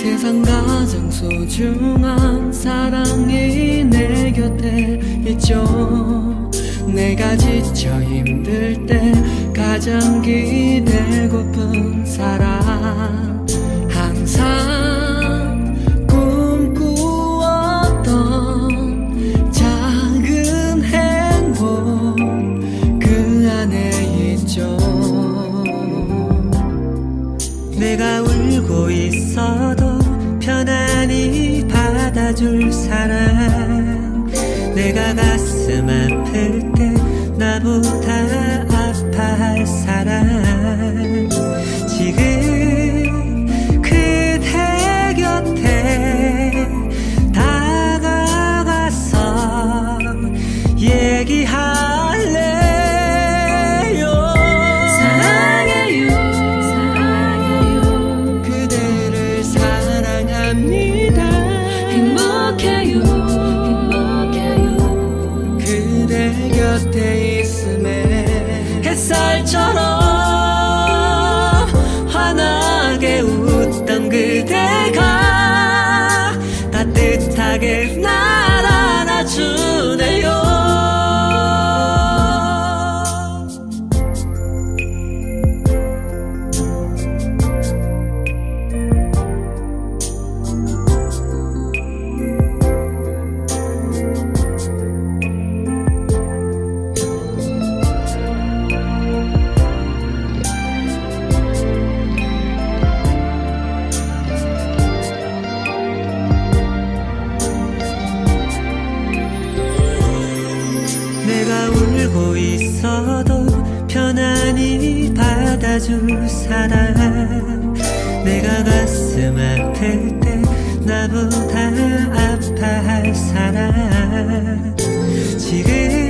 세상 가장 소중한 사랑이 내 곁에 있죠. 내가 지쳐 힘들 때 가장 기대고픈 사랑. 항상 꿈꾸었던 작은 행복 그 안에 있죠. 내가 울고 편안히 받아줄 사람. 내가 가슴 아플 때 나보다 아파할 사람 햇살처럼 환하게 웃던 그대가 따뜻하게 날 받아줄 사람 내가 가슴 아플 때 나보다 아파할 사람 지금